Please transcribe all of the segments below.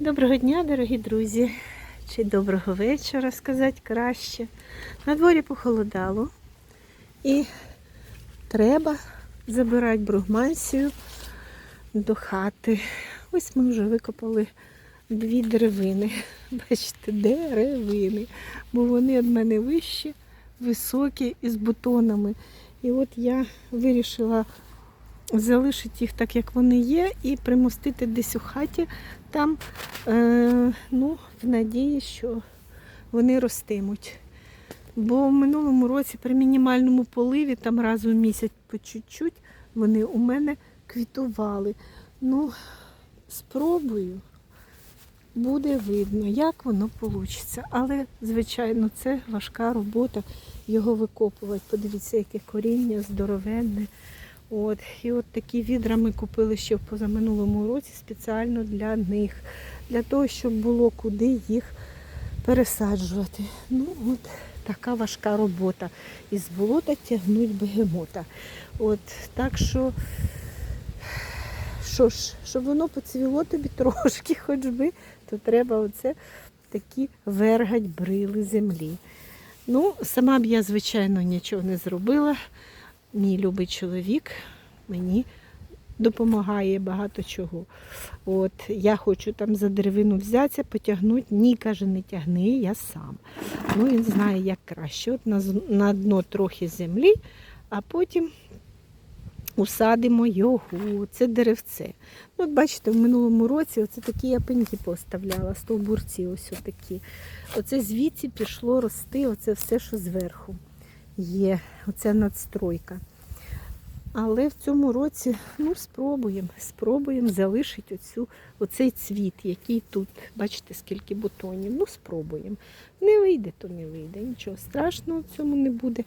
Доброго дня, дорогі друзі, чи доброго вечора сказати краще. На дворі похолодало і треба забирати бругмансію до хати. Ось ми вже викопали дві деревини. Бачите, деревини, бо вони від мене вищі, високі і з бутонами. І от я вирішила залишити їх так, як вони є, і примостити десь у хаті там, е, ну, в надії, що вони ростимуть. Бо в минулому році при мінімальному поливі, там раз у місяць по чуть-чуть, вони у мене квітували. Ну, спробую, буде видно, як воно вийде. Але, звичайно, це важка робота його викопувати. Подивіться, яке коріння здоровенне. От, і от такі відра ми купили ще в позаминулому році спеціально для них, для того, щоб було куди їх пересаджувати. Ну, от така важка робота. Із болота тягнуть бегемота. От, так що, що ж, щоб воно поцвіло тобі трошки, хоч би, то треба оце такі вергать брили землі. Ну, сама б я, звичайно, нічого не зробила. Мій любий чоловік мені допомагає багато чого. От я хочу там за деревину взятися, потягнути. Ні, каже, не тягни, я сам. Ну, він знає, як краще. От на, на дно трохи землі, а потім усадимо його. Це деревце. Ну, от бачите, в минулому році оце такі я пеньки поставляла, стовбурці ось отакі. Оце звідси пішло рости, оце все, що зверху є. Оця надстройка. Але в цьому році ну, спробуємо, спробуємо залишити оцю, оцей цвіт, який тут. Бачите, скільки бутонів. Ну, спробуємо. Не вийде, то не вийде. Нічого страшного в цьому не буде.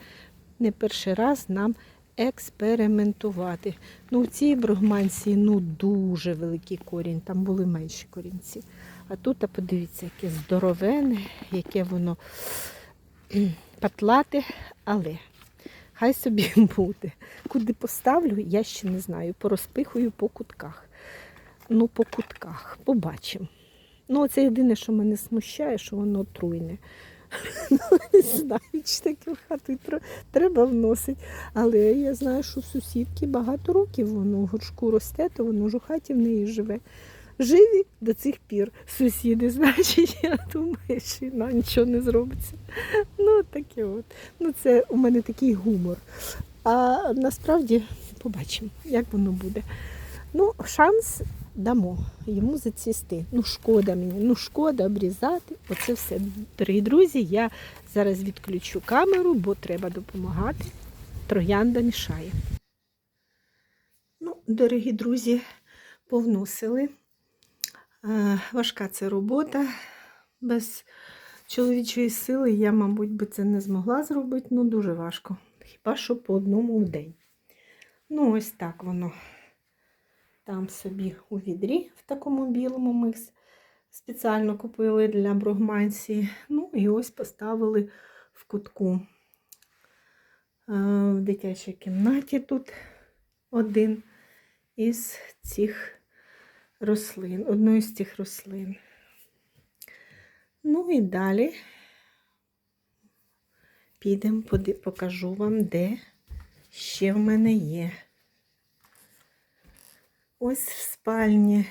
Не перший раз нам експериментувати. Ну, в цій бругманції ну, дуже великий корінь, там були менші корінці. А тут, а подивіться, яке здоровене, яке воно кхм, патлате, але хай собі буде. Куди поставлю, я ще не знаю. Порозпихую по кутках. Ну, по кутках, побачимо. Ну, це єдине, що мене смущає, що воно отруйне. Ну, не знаю, чи таке в хату треба вносити. Але я знаю, що у сусідки багато років воно в горшку росте, то воно ж у хаті в неї живе. Живі до цих пір сусіди, значить, я думаю, що на нічого не зробиться. Ну, таке от. Ну, це у мене такий гумор. А насправді побачимо, як воно буде. Ну, шанс дамо йому зацвісти. Ну, шкода мені, ну шкода обрізати. Оце все. Дорогі друзі, я зараз відключу камеру, бо треба допомагати. Троянда мішає. Ну, дорогі друзі, повносили. Важка це робота. Без чоловічої сили я, мабуть, би це не змогла зробити, ну дуже важко. Хіба що по одному в день. Ну, ось так воно там собі у відрі в такому білому ми спеціально купили для бругмансії. Ну і ось поставили в кутку. В дитячій кімнаті тут один із цих рослин, одної з цих рослин. Ну і далі підемо, покажу вам, де ще в мене є. Ось в спальні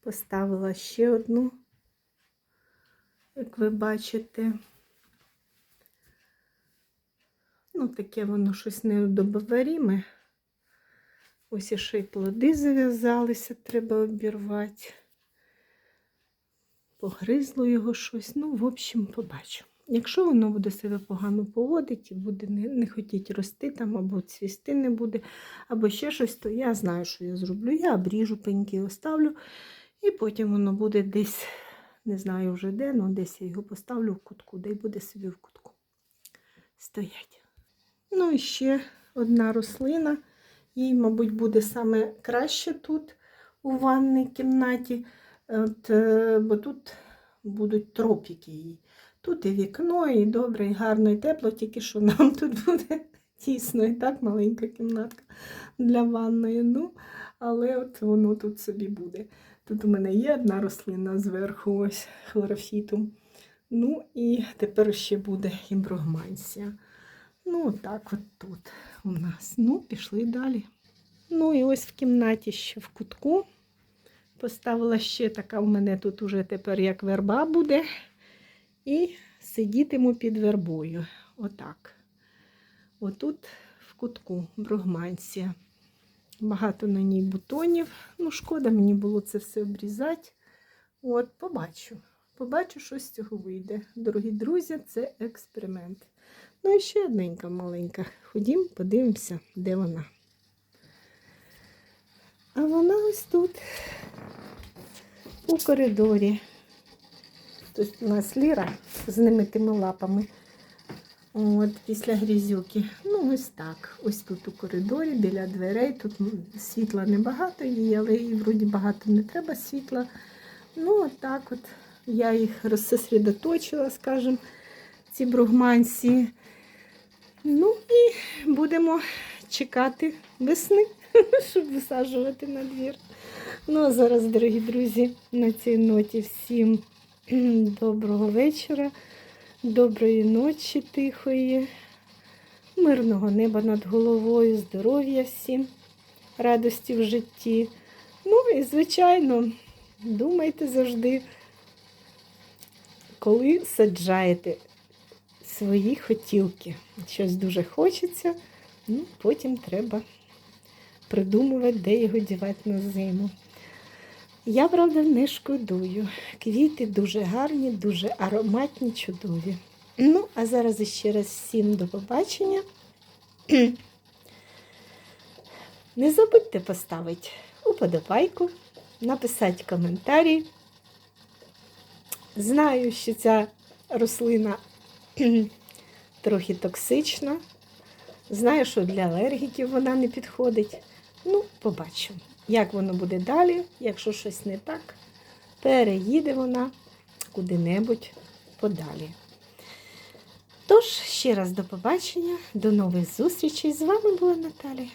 поставила ще одну, як ви бачите. Ну, таке воно щось неудобоваріме. Ось ще й плоди зав'язалися, треба обірвати. Погризло його щось. Ну, в общем, побачимо. Якщо воно буде себе погано поводити, буде не, не хотіти рости там, або цвісти не буде, або ще щось, то я знаю, що я зроблю. Я обріжу пеньки, оставлю, і потім воно буде десь, не знаю вже де, але десь я його поставлю в кутку, де й буде собі в кутку стоять. Ну і ще одна рослина. Їй, мабуть, буде саме краще тут, у ванній кімнаті, От, е, бо тут будуть тропіки їй. Тут і вікно, і добре, і гарно, і тепло, тільки що нам тут буде тісно, і так маленька кімнатка для ванної. Ну, але от воно тут собі буде. Тут у мене є одна рослина зверху, ось хлорофітум. Ну і тепер ще буде імброгмансія. Ну, так от тут у нас. Ну, пішли далі. Ну і ось в кімнаті ще в кутку. Поставила ще така у мене тут уже тепер як верба буде. І сидітиму під вербою. Отак. Отут в кутку брогмансія. Багато на ній бутонів. Ну, шкода мені було це все обрізати. От, побачу. Побачу, що з цього вийде. Дорогі друзі, це експеримент. Ну і ще одненька маленька. Ходім, подивимося, де вона. А вона ось тут, у коридорі. Тут у нас ліра з немитими лапами. От, після грізюки. Ну, ось так. Ось тут у коридорі, біля дверей. Тут світла небагато є, але і вроді багато не треба світла. Ну, от так от я їх розсосредоточила, скажімо, ці бругманці. Ну і будемо чекати весни, щоб висаджувати на двір. Ну, а зараз, дорогі друзі, на цій ноті всім доброго вечора. Доброї ночі тихої, мирного неба над головою, здоров'я всім, радості в житті. Ну і, звичайно, думайте завжди, коли саджаєте свої хотілки. Щось дуже хочеться, ну, потім треба придумувати, де його дівати на зиму. Я, правда, не шкодую. Квіти дуже гарні, дуже ароматні, чудові. Ну, а зараз іще раз всім до побачення. Не забудьте поставити уподобайку, написати коментарі. Знаю, що ця рослина трохи токсична. Знаю, що для алергіків вона не підходить. Ну, побачимо, як воно буде далі, якщо щось не так, переїде вона куди-небудь подалі. Тож, ще раз до побачення, до нових зустрічей. З вами була Наталія.